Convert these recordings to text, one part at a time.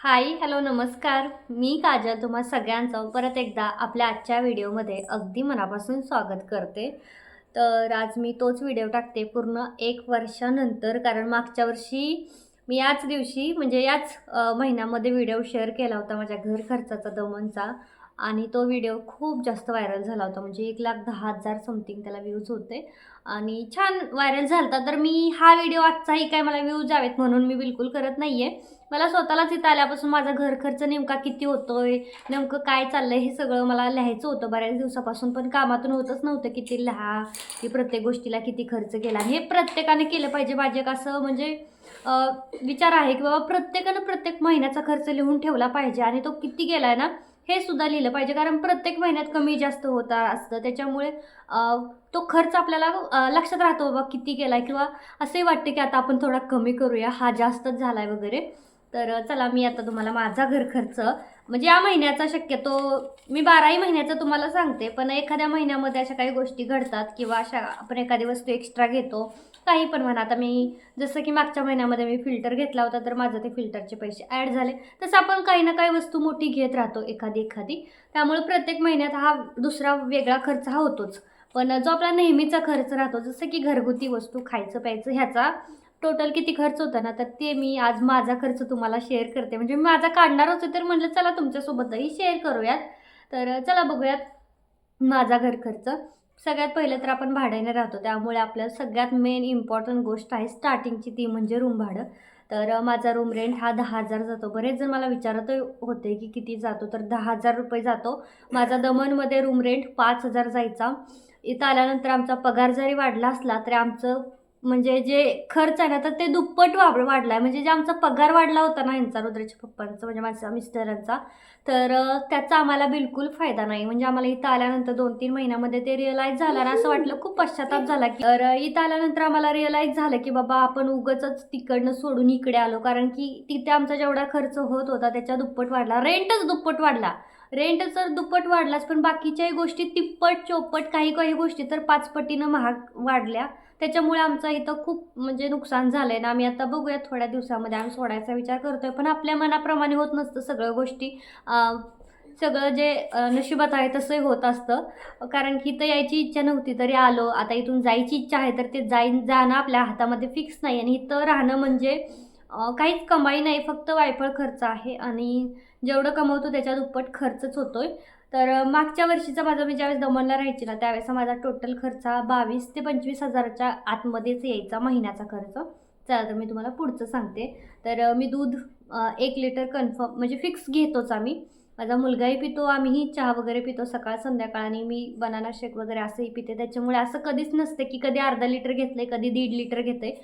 Hi hello नमस्कार. मी काजल तुम्हा सगळ्यांचं परत एकदा आपल्या आजच्या व्हिडिओमध्ये अगदी मनापासून स्वागत करते. तर आज मी तोच व्हिडिओ टाकते पूर्ण एक वर्षानंतर कारण मागच्या वर्षी मी याच दिवशी म्हणजे याच महिन्यामध्ये व्हिडिओ शेअर केला होता माझ्या घर खर्चाचा दमनचा. आणि तो व्हिडिओ खूप जास्त व्हायरल झाला होता. म्हणजे एक लाख दहा हजार समथिंग त्याला व्ह्यूज होते. आणि छान व्हायरल झाला होता तर मी हा व्हिडिओ आजचाही काय मला व्ह्यूज यावेत म्हणून मी बिलकुल करत नाही आहे मला स्वतःलाच इथं आल्यापासून माझा घर खर्च नेमका किती होतो आहे नेमकं काय चाललंय हे सगळं मला लिहायचं होतं बऱ्याच दिवसापासून. पण कामातून होतच नव्हतं किती लिहा की प्रत्येक गोष्टीला किती खर्च केला. हे प्रत्येकाने केलं पाहिजे. माझे एक असं म्हणजे विचार आहे की बाबा प्रत्येकानं प्रत्येक महिन्याचा खर्च लिहून ठेवला पाहिजे. आणि तो किती गेला आहे ना हे सुद्धा लिहिलं पाहिजे कारण प्रत्येक महिन्यात कमी जास्त होता असतं. त्याच्यामुळे तो खर्च आपल्याला लक्षात राहतो बाबा किती केला किंवा असंही वाटते की आता आपण थोडा कमी करूया हा जास्तच झाला आहे वगैरे. तर चला मी आता तुम्हाला माझा घर खर्च म्हणजे या महिन्याचा शक्यतो मी बाराही महिन्याचं तुम्हाला सांगते पण एखाद्या महिन्यामध्ये अशा काही गोष्टी घडतात किंवा अशा आपण एखादी वस्तू एक्स्ट्रा घेतो काही पण म्हणा. आता मी जसं की मागच्या महिन्यामध्ये मी फिल्टर घेतला होता तर माझं ते फिल्टरचे पैसे ॲड झाले. तसं आपण काही ना काही वस्तू मोठी घेत राहतो एखादी एखादी. त्यामुळे प्रत्येक महिन्यात हा दुसरा वेगळा खर्च हा होतोच. पण जो आपला नेहमीचा खर्च राहतो जसं की घरगुती वस्तू खायचं प्यायचं ह्याचा टोटल किती खर्च होता ना तर ते मी आज माझा खर्च तुम्हाला शेअर करते. म्हणजे मी माझा काढणार होते तर म्हटलं चला तुमच्यासोबतही शेअर करूयात. तर चला बघूयात माझा घर खर्च. सगळ्यात पहिलं तर आपण भाड्याने राहतो त्यामुळे आपल्याला सगळ्यात मेन इम्पॉर्टंट गोष्ट आहे स्टार्टिंगची ती म्हणजे रूम भाडं. तर माझा रूम रेंट हा दहा हजार जातो. बरेच जण मला विचारत होते की किती जातो तर दहा हजार रुपये जातो. माझा दमनमध्ये रूम रेंट पाच हजार जायचा. इथं आल्यानंतर आमचा पगार जरी वाढला असला तरी आमचं म्हणजे जे खर्च आहे ना तर ते दुप्पट वाढ वाढला आहे म्हणजे जे आमचा पगार वाढला होता ना यांचा रुद्राच्या पप्पांचा म्हणजे माझ्या मिस्टरांचा तर त्याचा आम्हाला बिलकुल फायदा नाही. म्हणजे आम्हाला इथं आल्यानंतर दोन तीन महिन्यामध्ये ते रिअलाईज झालं ना असं वाटलं खूप पश्चाताप झाला की तर इथं आल्यानंतर आम्हाला रिअलाईज झालं की बाबा आपण उगच तिकडनं सोडून इकडे आलो. कारण की तिथे आमचा जेवढा खर्च होत होता त्याच्या दुप्पट वाढला. रेंटच दुप्पट वाढला. रेंट तर दुप्पट वाढलाच पण बाकीच्याही गोष्टी तिप्पट चौपट काही काही गोष्टी तर पाचपटीनं महाग वाढल्या. त्याच्यामुळे आमचं इथं खूप म्हणजे नुकसान झालं आहे ना आम्ही आता बघूया थोड्या दिवसामध्ये आम्ही सोडायचा विचार करतोय. पण आपल्या मनाप्रमाणे होत नसतं सगळ्या गोष्टी. सगळं जे नशिबात आहे तसंही होत असतं. कारण की इथं यायची इच्छा नव्हती तरी आलो. आता इथून जायची इच्छा आहे तर ते जाईन जाणं आपल्या हातामध्ये फिक्स नाही. आणि इथं राहणं म्हणजे काहीच कमाई नाही फक्त वायफळ खर्च आहे आणि जेवढं कमवतो त्याच्या दुप्पट खर्चच होतोय. तर मागच्या वर्षीचा माझा मी ज्यावेळेस दमनला राहायची ना त्यावेळेस माझा टोटल खर्च हा बावीस ते पंचवीस हजाराच्या आतमध्येच यायचा महिन्याचा खर्च. चला तर मी तुम्हाला पुढचं सांगते. तर मी दूध एक लिटर कन्फर्म म्हणजे फिक्स घेतोच आम्ही. माझा मुलगाही पितो आम्हीही चहा वगैरे पितो सकाळ संध्याकाळ आणि मी बनाना शेक वगैरे असंही पिते. त्याच्यामुळे असं कधीच नसते की कधी अर्धा लिटर घेतलं आहे कधी दीड लिटर घेते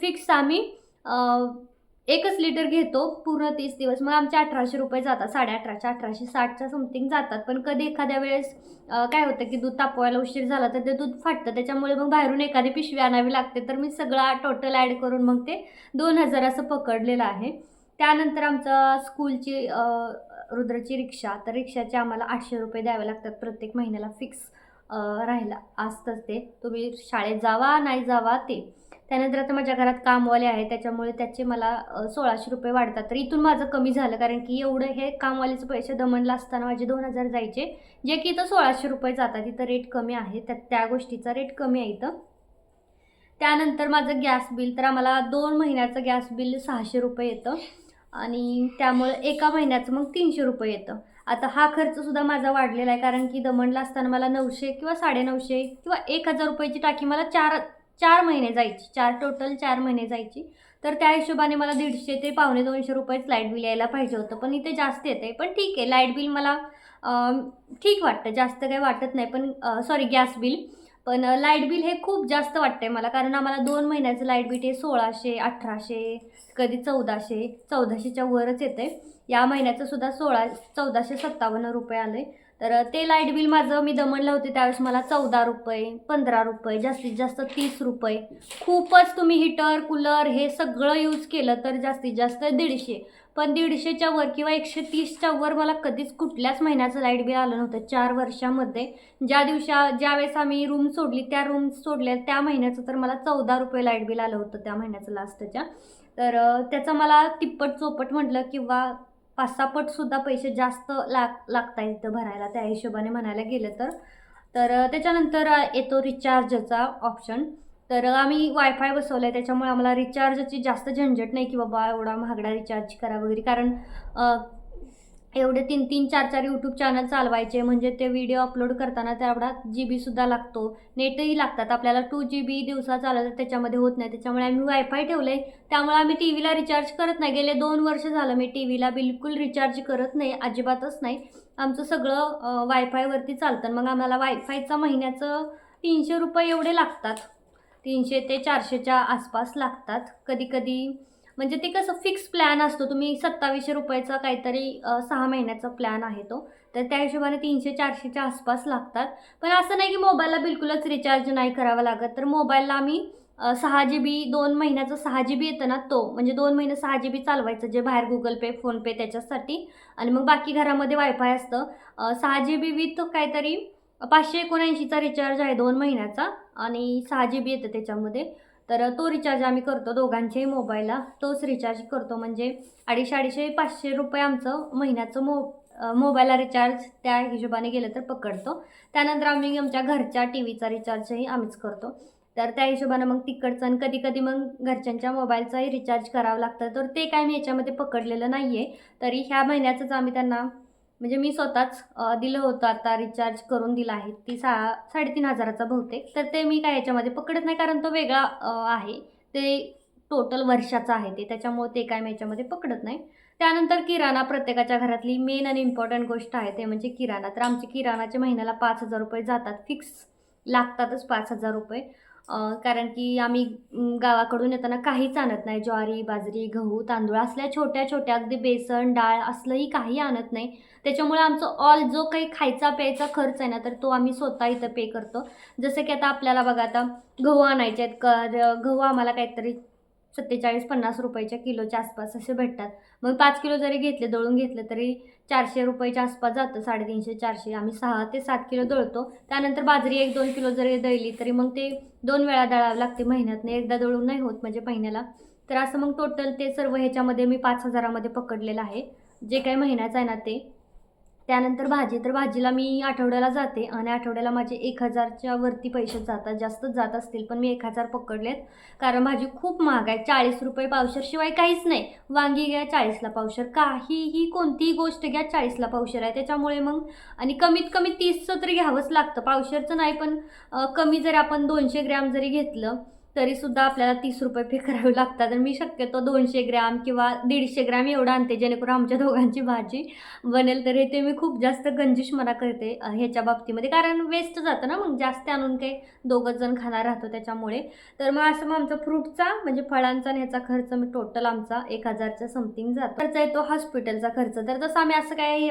फिक्स आम्ही एकच लिटर घेतो पूर्ण तीस दिवस. मग आमचे अठराशे रुपये जातात साडे अठराशे अठराशे साठच्या समथिंग जातात. पण कधी एखाद्या वेळेस काय होतं की दूध तापवायला उशीर झाला तर ते दूध फाटतं. त्याच्यामुळे मग बाहेरून एखादी पिशवी आणावी लागते. तर मी सगळा टोटल ॲड करून मग ते दोन हजार असं पकडलेलं आहे. त्यानंतर आमचं स्कूलची रुद्रची रिक्षा. तर रिक्षाचे आम्हाला आठशे रुपये द्यावे लागतात प्रत्येक महिन्याला फिक्स राहिला. असतंच ते. तुम्ही शाळेत जावा नाही जावा ते. त्यानंतर आता माझ्या घरात कामवाले आहे त्याच्यामुळे त्याचे मला सोळाशे रुपये वाढतात. तर इथून माझं कमी झालं कारण की एवढं हे कामवालेचं पैसे दमनला असताना माझे दोन हजार जायचे जे की इथं सोळाशे रुपये जातात. इथं रेट कमी आहे त्या त्या गोष्टीचा रेट कमी आहे इथं. त्यानंतर माझं गॅस बिल तर आम्हाला दोन महिन्याचं गॅस बिल सहाशे रुपये येतं. आणि त्यामुळे एका महिन्याचं मग तीनशे रुपये येतं. आता हा खर्चसुद्धा माझा वाढलेला आहे कारण की दमणला असताना मला नऊशे किंवा साडेनऊशे किंवा एक हजार रुपयाची टाकी मला चार चार महिने जायची चार टोटल चार महिने जायची. तर त्या हिशोबाने मला दीडशे ते पावणे दोनशे रुपयेच लाइट बिल यायला पाहिजे होतं. पण इथे जास्त येते पण ठीक आहे लाइट बिल मला ठीक वाटतं. जास्त काही वाटत नाही. पण सॉरी गॅस बिल पण लाइट बिल हे खूप जास्त वाटतंय मला. कारण आम्हाला दोन महिन्याचं लाइट बिल हे सोळाशे अठराशे कधी चौदाशे चौदाशेच्या वरच येतं आहे या महिन्याचं सुद्धा सोळा चौदाशे सत्तावन्न रुपये आलं आहे तर ते लाइट बिल माझं मी दमणला होते त्यावेळेस मला चौदा रुपये पंधरा रुपये जास्तीत जास्त तीस रुपये. खूपच तुम्ही हिटर कूलर हे सगळं यूज केलं तर जास्तीत जास्त दीडशे. पण दीडशेच्या वर किंवा एकशे तीसच्या वर मला कधीच कुठल्याच महिन्याचं लाइट बिल आलं नव्हतं. चार वर्षामध्ये ज्या दिवशी ज्यावेळेस आम्ही रूम सोडली त्या रूम सोडल्या त्या महिन्याचं तर मला चौदा रुपये लाइट बिल आलं होतं त्या महिन्याचं लास्टच्या तर त्याचं मला तिप्पट चोपट म्हटलं किंवा पाच सहा पटसुद्धा पैसे जास्त लाग लागत आहेत इथं भरायला. त्या हिशोबाने म्हणायला गेलं तर. तर त्याच्यानंतर येतो रिचार्जचा ऑप्शन. तर आम्ही वायफाय बसवलं आहे त्याच्यामुळे आम्हाला रिचार्जची जास्त झंझट नाही की बाबा एवढा महागडा रिचार्ज करा वगैरे. कारण एवढे तीन तीन चार चार यूट्यूब चॅनल चालवायचे. म्हणजे ते व्हिडिओ अपलोड करताना तेवढा जी बीसुद्धा लागतो. नेटही लागतात. आपल्याला टू जी बी दिवसा चालत त्याच्यामध्ये होत नाही. त्याच्यामुळे आम्ही वायफाय ठेवलं आहे त्यामुळे आम्ही टी व्हीला रिचार्ज करत नाही. गेले दोन वर्ष झालं मी टी व्हीला बिलकुल रिचार्ज करत नाही. अजिबातच नाही. आमचं सगळं वायफायवरती चालतं. मग आम्हाला वायफायचा महिन्याचं तीनशे रुपये एवढे लागतात. तीनशे ते चारशेच्या आसपास लागतात. कधी कधी म्हणजे ते कसं फिक्स प्लॅन असतो. तुम्ही सत्तावीसशे रुपयाचा काहीतरी सहा महिन्याचा प्लॅन आहे तो. तर त्या हिशोबाने तीनशे चारशेच्या आसपास लागतात. पण असं नाही की मोबाईलला बिलकुलच रिचार्ज नाही करावं लागत. तर मोबाईलला आम्ही सहा जी बी दोन महिन्याचं सहा जी बी येतं ना तो. म्हणजे दोन महिने सहा जी बी चालवायचं जे बाहेर गुगल पे फोनपे त्याच्यासाठी. आणि मग बाकी घरामध्ये वायफाय असतं. सहा जी बी विथ काहीतरी पाचशे एकोणऐंशीचा रिचार्ज आहे दोन महिन्याचा. आणि सहा जी बी येतं त्याच्यामध्ये. तर तो रिचार्ज आम्ही करतो दोघांच्याही मोबाईलला तोच रिचार्ज करतो म्हणजे अडीचशे अडीचशे पाचशे रुपये आमचं महिन्याचं मो मोबाईलला रिचार्ज त्या हिशोबाने गेलं तर पकडतो. त्यानंतर आम्ही आमच्या घरच्या टी व्हीचा रिचार्जही आम्हीच करतो. तर त्या हिशोबानं मग तिकडचं आणि कधी कधी मग घरच्यांच्या मोबाईलचाही रिचार्ज करावं लागतं. तर ते काय मी याच्यामध्ये पकडलेलं नाही आहे तरी ह्या महिन्याचंच आम्ही त्यांना म्हणजे मी स्वतःच दिलं होतं आता रिचार्ज करून दिला आहे. ती सा साडेतीन हजाराचा बहुतेक. तर ते मी काय याच्यामध्ये पकडत नाही कारण तो वेगळा आहे. ते टोटल वर्षाचा आहे ते. त्याच्यामुळे ते काय मी याच्यामध्ये पकडत नाही. त्यानंतर किराणा प्रत्येकाच्या घरातली मेन आणि इम्पॉर्टंट गोष्ट आहे ते म्हणजे किराणा. तर आमचे किराणाचे महिन्याला पाच हजार रुपये जातात. फिक्स लागतातच पाच हजार रुपये. कारण की आम्ही गावाकडून येताना काहीच आणत नाही. ज्वारी बाजरी गहू तांदूळ असल्या छोट्या छोट्या अगदी बेसन डाळ असलंही काही आणत नाही. त्याच्यामुळे आमचं ऑल जो काही खायचा प्यायचा खर्च आहे ना तर तो आम्ही स्वतः इथं पे करतो. जसं की आता आपल्याला बघा आता गहू आणायचे आहेत. कर गहू आम्हाला काहीतरी सत्तेचाळीस पन्नास रुपयाच्या किलोच्या आसपास असे भेटतात. मग पाच किलो जरी घेतले दळून घेतले तरी चारशे रुपयाच्या आसपास जातं. साडेतीनशे चारशे. आम्ही सहा ते सात किलो दळतो. त्यानंतर बाजरी एक दोन किलो जरी दळली तरी मग ते दोन वेळा दळावं लागते. महिन्यातनं एकदा दळून नाही होत म्हणजे महिन्याला. तर असं मग टोटल ते सर्व ह्याच्यामध्ये मी पाच हजारामध्ये पकडलेलं आहे. जे काही महिन्याचं आहे ना ते. त्यानंतर भाजी. तर भाजीला मी आठवड्याला जाते आणि आठवड्याला माझे एक हजारच्या वरती पैसे जातात. जास्तच जात असतील पण मी एक हजार पकडलेत. कारण भाजी खूप महाग आहे. चाळीस रुपये पावशर शिवाय काहीच नाही. वांगी घ्या चाळीसला पावशर. काहीही कोणतीही गोष्ट घ्या चाळीसला पावशर आहे. त्याच्यामुळे मग आणि कमीत कमी तीसचं तरी घ्यावंच लागतं. पावशरचं नाही पण कमी जरी आपण दोनशे ग्रॅम जरी घेतलं तरीसुद्धा आपल्याला तीस रुपये पे करावे लागतात. तर मी शक्यतो दोनशे ग्रॅम किंवा दीडशे ग्रॅम एवढं आणते जेणेकरून आमच्या दोघांची भाजी बनेल. तर हे ते मी खूप जास्त कंजूषपणा करते ह्याच्या बाबतीमध्ये. कारण वेस्ट जातं ना मग जास्त आणून काही दोघंच जण खाणार राहतो त्याच्यामुळे. तर मग असं मग आमचा फ्रूटचा म्हणजे फळांचा आणि ह्याचा खर्च मी टोटल आमचा एक हजारच्या समथिंग जातो. खर्च येतो हॉस्पिटलचा खर्च. तर तसं आम्ही असं काही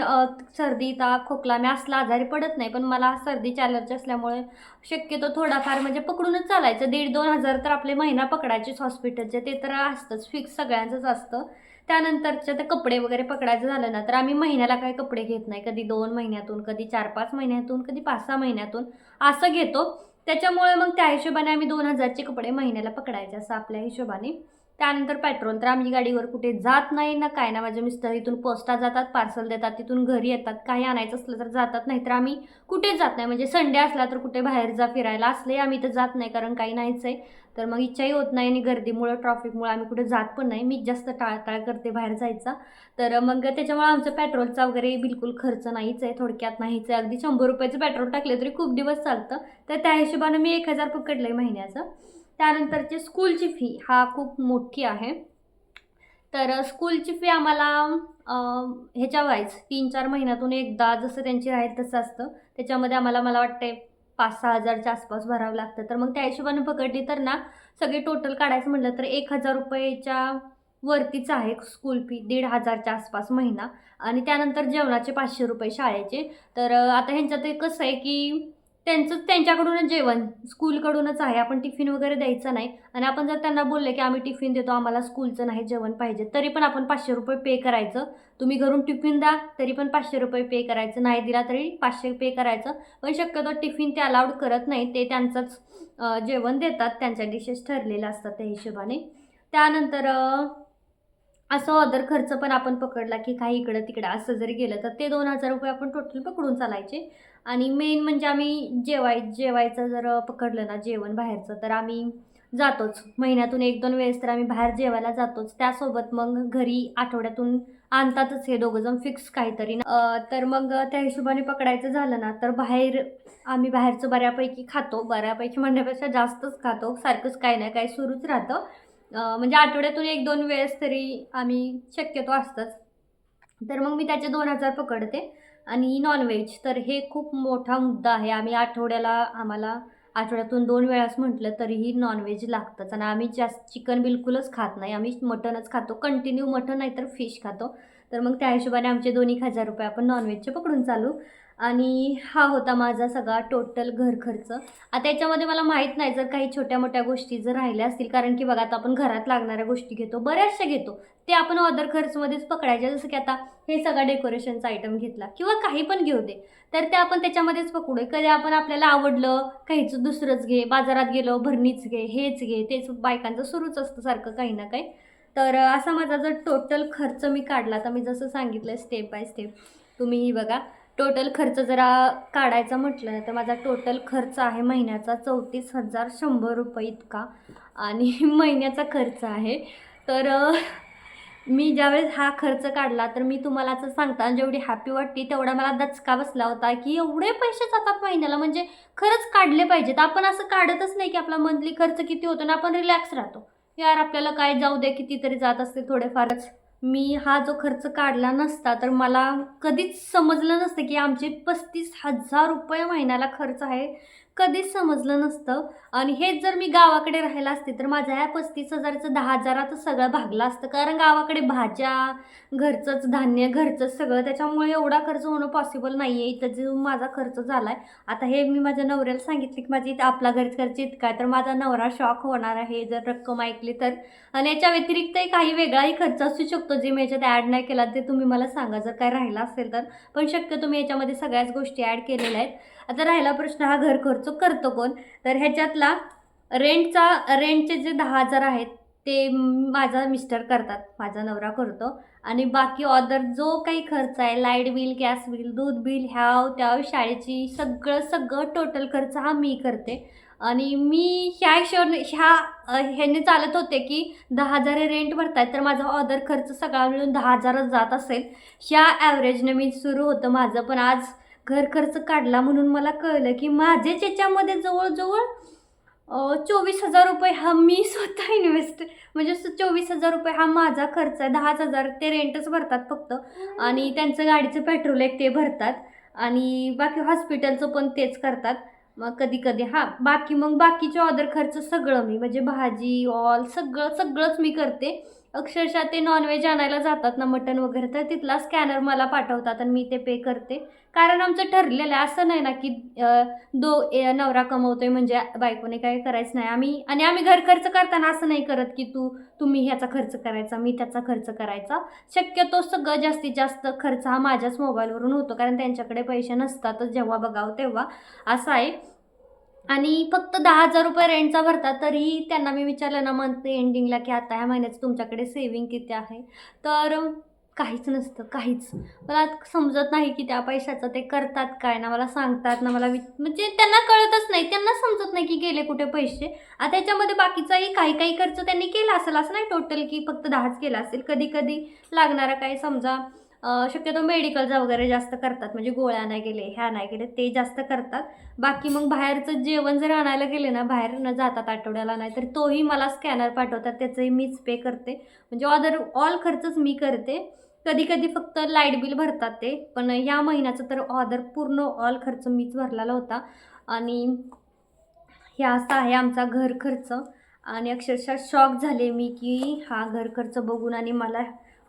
सर्दी ताप खोकला मी असला आजारी पडत नाही. पण मला सर्दीची ॲलर्जी असल्यामुळे शक्यतो थोडाफार म्हणजे पकडूनच चालायचं. दीड दोन हजार तर आपले महिना पकडायचेच हॉस्पिटलचे ते तर असतंच फिक्स सगळ्यांचंच असतं. त्यानंतरच्या ते कपडे वगैरे पकडायचं झालं ना तर आम्ही महिन्याला काही कपडे घेत नाही. कधी दोन महिन्यातून कधी चार पाच महिन्यातून कधी पाच सहा महिन्यातून असं घेतो. त्याच्यामुळे मग त्या हिशोबाने आम्ही दोन हजारचे कपडे महिन्याला पकडायचे असं आपल्या हिशोबाने. त्यानंतर पेट्रोल. तर आम्ही गाडीवर कुठे जात नाही ना काय ना माझे मिस्टर इथून पोस्टा जातात पार्सल देतात तिथून घरी येतात. काही आणायचं असलं तर जातात नाही तर आम्ही कुठे जात नाही. म्हणजे संडे असला तर कुठे बाहेर जा फिरायला असले आम्ही तर जात नाही कारण काही नाहीच आहे. तर मग इच्छाही होत नाही आणि गर्दीमुळं ट्रॉफिकमुळं आम्ही कुठे जात पण नाही. मी जास्त टाळटाळ करते बाहेर जायचा. तर मग त्याच्यामुळे आमचं पेट्रोलचा वगैरे बिलकुल खर्च नाहीच आहे. थोडक्यात नाहीच आहे. अगदी शंभर रुपयाचं पेट्रोल टाकले तरी खूप दिवस चालतं. तर त्या हिशोबानं मी एक हजार पकडलं आहे महिन्याचं. त्यानंतरची स्कूलची फी हा खूप मोठी आहे. तर स्कूलची फी आम्हाला ह्याच्या वाईज तीन चार महिन्यातून एकदा जसं त्यांची राहील तसं असतं. त्याच्यामध्ये आम्हाला मला वाटते पाच सहा हजारच्या आसपास भरावं लागतं. तर मग त्या हिशोबानं पकडली तर ना सगळे टोटल काढायचं म्हटलं तर एक हजार रुपयेच्या वरतीच आहे स्कूल फी दीड हजारच्या आसपास महिना. आणि त्यानंतर जेवणाचे पाचशे रुपये शाळेचे. तर आता ह्यांच्यात एक कसं आहे की त्यांचंच त्यांच्याकडूनच जेवण स्कूलकडूनच आहे. आपण टिफिन वगैरे द्यायचं नाही. आणि आपण जर त्यांना बोलले की आम्ही टिफिन देतो आम्हाला स्कूलचं नाही जेवण पाहिजे तरी पण आपण पाचशे रुपये पे करायचं. तुम्ही घरून टिफिन द्या तरी पण पाचशे रुपये पे करायचं. नाही दिला तरी पाचशे पे करायचं. पण शक्यतो टिफिन ते अलाउड करत नाही. ते त्यांचंच जेवण देतात. त्यांच्या डिशेस ठरलेल्या असतात त्या हिशोबाने. त्यानंतर असं अदर खर्च पण आपण पकडला की काही इकडं तिकडं असं जरी गेलं तर ते दोन हजार रुपये आपण टोटल पकडून चालायचे. आणि मेन म्हणजे आम्ही जेवाय जेवायचं जर पकडलं ना जेवण बाहेरचं तर आम्ही जातोच. महिन्यातून एक दोन वेळेस तर आम्ही बाहेर जेवायला जातोच. त्यासोबत मग घरी आठवड्यातून आणतातच हे दोघंजण फिक्स काहीतरी. ना तर मग त्या हिशोबाने पकडायचं झालं ना तर बाहेर आम्ही बाहेरचं बऱ्यापैकी खातो. बऱ्यापैकी म्हणण्यापेक्षा जास्तच खातो. सारखंच काही नाही काही सुरूच राहतं. म्हणजे आठवड्यातून एक दोन वेळेस तरी आम्ही शक्यतो असतंच. तर मग मी त्याचे दोन हजार पकडते. आणि नॉनव्हेज तर हे खूप मोठा मुद्दा आहे. आम्ही आठवड्याला आम्हाला आठवड्यातून दोन वेळाच म्हटलं तरीही नॉनव्हेज लागतंच. आणि आम्ही जास्त चिकन बिलकुलच खात नाही. आम्ही मटनच खातो. कंटिन्यू मटन नाही तर फिश खातो. तर मग त्या हिशोबाने आमचे दोन एक हजार रुपये आपण नॉनव्हेजचे पकडून चालू. आणि हा होता माझा सगळा टोटल घर खर्च. आता याच्यामध्ये मला माहीत नाही जर काही छोट्या मोठ्या गोष्टी जर राहिल्या असतील कारण की बघा आता आपण घरात लागणाऱ्या गोष्टी घेतो बऱ्याचशा घेतो. ते आपण अदर खर्चमध्येच पकडायच्या जसं की आता हे सगळा डेकोरेशनचा आयटम घेतला किंवा काही पण घेऊ दे. तर ते आपण त्याच्यामध्येच पकडू. कधी आपण आपल्याला आवडलं काहीचं दुसरंच घे बाजारात गेलो भरणीच घे हेच घे तेच बायकांचं सुरूच असतं सारखं काही ना काही. तर असा माझा जर टोटल खर्च मी काढला तर मी जसं सांगितलं स्टेप बाय स्टेप तुम्हीही बघा. टोटल खर्च जरा काढायचा म्हटलं तर माझा टोटल खर्च आहे महिन्याचा चौतीस हजार शंभर रुपये इतका. आणि महिन्याचा खर्च आहे. तर मी ज्यावेळेस हा खर्च काढला तर मी तुम्हाला असं सांगता जेवढी हॅपी वाटते तेवढा मला दचका बसला होता की एवढे पैसे जातात महिन्याला. म्हणजे खरंच काढले पाहिजेत. आपण असं काढतच नाही की आपला मंथली खर्च किती होतो ना आपण रिलॅक्स राहतो. यार आपल्याला काय जाऊ दे कितीतरी जात असते थोडेफारच. मी हा जो खर्च काढला नसता तर मला कधीच समजलं नसतं की आमचे पस्तीस हजार रुपये महिन्याला खर्च आहे. कधीच समजलं नसतं. आणि हेच जर मी गावाकडे राहिला असते तर माझ्या ह्या पस्तीस हजाराचं दहा हजारात सगळं भागलं असतं. कारण गावाकडे भाज्या घरचंच धान्य घरचंच सगळं त्याच्यामुळे एवढा खर्च होणं पॉसिबल नाही आहे इथं जो माझा खर्च झाला आहे आता हे मी माझ्या नवऱ्याला सांगितले की माझी इथं आपला घर खर्च इतका आहे तर माझा नवरा शॉक होणार आहे. जर रक्कम ऐकली तर. आणि याच्या व्यतिरिक्तही काही वेगळाही खर्च असू शकतो जे मी याच्यात ॲड नाही केला ते तुम्ही मला सांगा. जर काय राहिला असेल तर. पण शक्यतो मी याच्यामध्ये सगळ्याच गोष्टी ॲड केलेल्या आहेत. आता राहिला प्रश्न हा घर खर्च करतो कोण? तर ह्याच्यातला रेंटचा रेंटचे जे दहा हजार आहेत ते माझा मिस्टर करतात. माझा नवरा करतो. आणि बाकी ऑदर जो काही खर्च आहे लाइट बिल गॅस बिल दूध बिल ह्याव त्या शाळेची सगळं सगळं टोटल खर्च हा मी करते. आणि मी ह्या हिशोबाने ह्या ह्याने चालत होते की दहा हजार रेंट भरतायत तर माझा ऑदर खर्च सगळा मिळून दहा हजारच जात असेल. ह्या ॲव्हरेजने मी सुरू होतं माझं पण आज घर खर्च काढला म्हणून मला कळलं की माझेच याच्यामध्ये जवळजवळ चोवीस हजार रुपये हा मी स्वतः इन्व्हेस्ट म्हणजे स- चोवीस हजार रुपये हा माझा खर्च आहे. दहाच हजार ते रेंटच भरतात फक्त. आणि त्यांचं गाडीचं पेट्रोल एक ते भरतात. आणि बाकी हॉस्पिटलचं पण तेच करतात. मग कधी कधी हां बाकी मग बाकीचे ऑदर खर्च सगळं मी म्हणजे भाजी ऑल सगळं सगळंच मी करते. अक्षरशः ते नॉनव्हेज आणायला जातात ना मटण वगैरे तर तिथला स्कॅनर मला पाठवतात आणि मी ते पे करते. कारण आमचं ठरलेलं आहे असं नाही ना की दो नवरा कमवतोय म्हणजे बायकोने काय करायचं नाही. आम्ही आणि आम्ही घर खर्च करताना असं नाही करत की तू तुम्ही ह्याचा खर्च करायचा मी त्याचा खर्च करायचा. शक्यतो सगळं जास्तीत जास्त खर्च हा माझ्याच मोबाईलवरून होतो कारण त्यांच्याकडे पैसे नसतातच जेव्हा बघावं तेव्हा. असं आहे. आणि फक्त दहा हजार रुपये रेंटचा भरतात तरीही त्यांना मी विचारलं ना मंथ एंडिंगला की आता ह्या महिन्याचं तुमच्याकडे सेविंग किती आहे? तर काहीच नसतं काहीच. मला समजत नाही की त्या पैशाचं ते करतात काय ना मला सांगतात ना मला वि म्हणजे त्यांना कळतच नाही त्यांना समजत नाही की गेले कुठे पैसे. आता याच्यामध्ये बाकीचाही काही काही खर्च त्यांनी केला असेल असं नाही टोटल की फक्त दहाच केला असेल. कधी कधी लागणारा काय समजा शक्यतो मेडिकलचा वगैरे जास्त करतात म्हणजे गोळ्या नाही गेले ह्या नाही गेले ते जास्त करतात. बाकी मग बाहेरचं जेवण जर आणायला गेले ना बाहेर न जातात आठवड्याला नाही तर तोही मला स्कॅनर पाठवतात त्याचंही मीच पे करते. म्हणजे ऑदर ऑल खर्चच मी करते. कधी कधी फक्त लाइट बिल भरतात ते पण या महिन्याचं तर ऑदर पूर्ण ऑल खर्च मीच भरलेला होता. आणि हे असा आहे आमचा घर खर्च. आणि अक्षरशः शॉक झाले मी की हा घर खर्च बघून आणि मला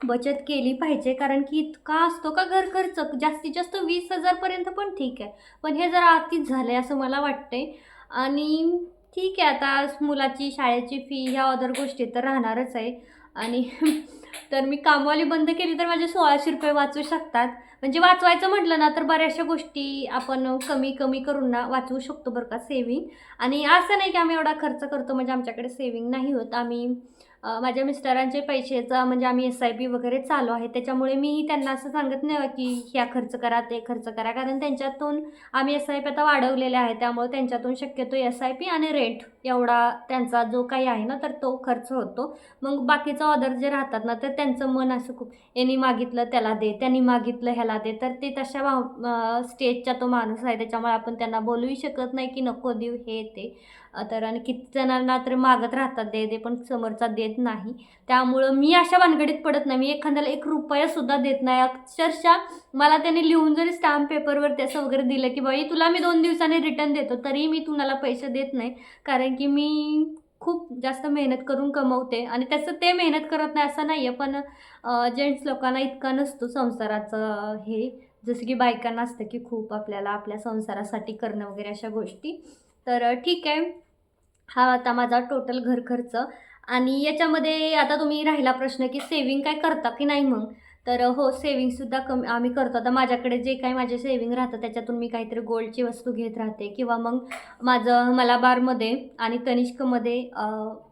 बचत केली पाहिजे कारण की इतका असतो का घर खर्च? जास्तीत जास्त वीस हजारपर्यंत पण ठीक आहे. पण हे जरा अतिच झालं आहे असं मला वाटते आणि ठीक आहे आता मुलाची शाळेची फी ह्या अदर गोष्टी तर राहणारच आहे. आणि तर मी कामवाली बंद केली तर माझे सोळाशे रुपये वाचू शकतात. म्हणजे वाचवायचं म्हटलं ना तर बऱ्याचशा गोष्टी आपण कमी कमी करून ना वाचवू शकतो बरं का सेविंग आणि असं नाही की आम्ही एवढा खर्च करतो म्हणजे आमच्याकडे सेविंग नाही होत. आम्ही माझ्या मिस्टरांचे पैशाचा म्हणजे आम्ही एस आय पी वगैरे चालू आहे. त्याच्यामुळे मीही त्यांना असं सांगत नाही की ह्या खर्च करा ते खर्च करा. कारण त्यांच्यातून आम्ही एस आय पी आता वाढवलेले आहे. त्यामुळे त्यांच्यातून शक्यतो एस आय पी आणि रेंट एवढा त्यांचा जो काही आहे ना तर तो खर्च होतो. मग बाकीचं ऑर्डर जे राहतात ना तर त्यांचं मन असं खूप यांनी मागितलं त्याला दे त्यांनी मागितलं ह्याला दे. तर ते तशा वा स्टेजचा तो माणूस आहे. त्याच्यामुळे आपण त्यांना बोलूही शकत नाही की नको देऊ हे ते. तर आणि किती जणांना तर मागत राहतात दे दे पण समोरचा देत नाही. त्यामुळं मी अशा भानगडीत पडत नाही. मी एखाद्याला एक रुपयासुद्धा देत नाही. अक्षरशः मला त्याने लिहून जरी स्टॅम्प पेपरवर त्याचं वगैरे दिलं की बाई तुला मी दोन दिवसांनी रिटर्न देतो तरी मी तुम्हाला पैसे देत नाही. कारण की मी खूप जास्त मेहनत करून कमवते आणि त्याचं ते मेहनत करत नाही असं नाही आहे पण जेंट्स लोकांना इतका नसतो संसाराचं हे. जसं की बायकांना असतं की खूप आपल्याला आपल्या संसारासाठी करणं वगैरे अशा गोष्टी. तर ठीक आहे. हा आता माझा टोटल घर खर्च. आणि याच्यामध्ये आता तुम्ही राहिला प्रश्न की सेविंग काय करता की नाही मग? तर हो सेविंगसुद्धा कमी आम्ही करतो. आता माझ्याकडे जे काही माझे सेविंग राहतं त्याच्यातून मी काहीतरी गोल्डची वस्तू घेत राहते. किंवा मग माझं मलाबारमध्ये आणि तनिष्कमध्ये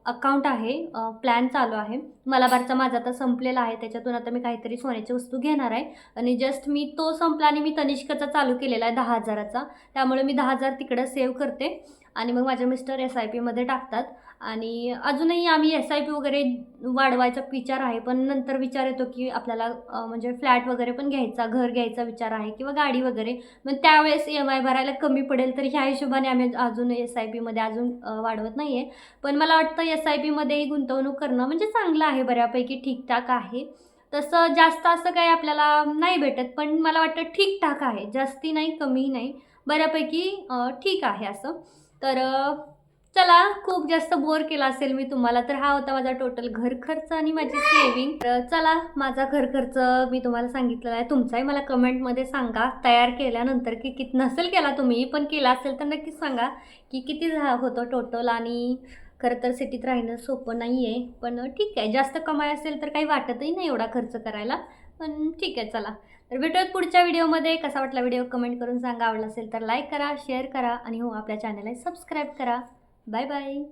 अकाउंट आहे प्लॅन चालू आहे. मलाबारचा माझा आता संपलेला आहे. त्याच्यातून आता मी काहीतरी सोन्याची वस्तू घेणार आहे. आणि जस्ट मी तो संपला आणि मी तनिष्कचा चालू केलेला आहे दहा हजाराचा. त्यामुळे मी दहा हजार तिकडं सेव्ह करते. आणि मग माझे मिस्टर एस आय पीमध्ये टाकतात. आणि अजूनही आम्ही एस आय पी वगैरे वाढवायचा विचार आहे पण नंतर विचार येतो की आपल्याला म्हणजे फ्लॅट वगैरे पण घ्यायचा घर घ्यायचा विचार आहे किंवा गाडी वगैरे. मग त्यावेळेस ई एम आय भरायला कमी पडेल तर ह्या हिशोबाने आम्ही अजून एस आय पीमध्ये अजून वाढवत नाही आहे पण मला वाटतं एस आय पीमध्येही गुंतवणूक करणं म्हणजे चांगलं आहे बऱ्यापैकी ठीकठाक आहे. तसं जास्त असं काही आपल्याला नाही भेटत पण मला वाटतं ठीकठाक आहे. जास्ती नाही कमी नाही. बऱ्यापैकी ठीक आहे असं. तर चला खूप जास्त बोर केला असेल मी तुम्हाला तर हा होता माझा टोटल घर खर्च आणि माझी सेविंग तर चला माझा घर खर्च मी तुम्हाला सांगितलेला आहे. तुमचाही मला कमेंटमध्ये सांगा. तयार केल्यानंतर की किती नसेल केला तुम्ही पण केला असेल तर नक्कीच सांगा की किती झा होतं टोटल आणि खरं तर सिटीत राहणं सोपं नाही आहे पण ठीक आहे जास्त कमाई असेल तर काही वाटतही नाही एवढा खर्च करायला. पण ठीक आहे चला. तर भेटूयात पुढच्या व्हिडिओमध्ये. कसा वाटला व्हिडिओ कमेंट करून सांगा. आवडला असेल तर लाईक करा शेअर करा आणि हो आपल्या चॅनलला सबस्क्राईब करा. Bye bye.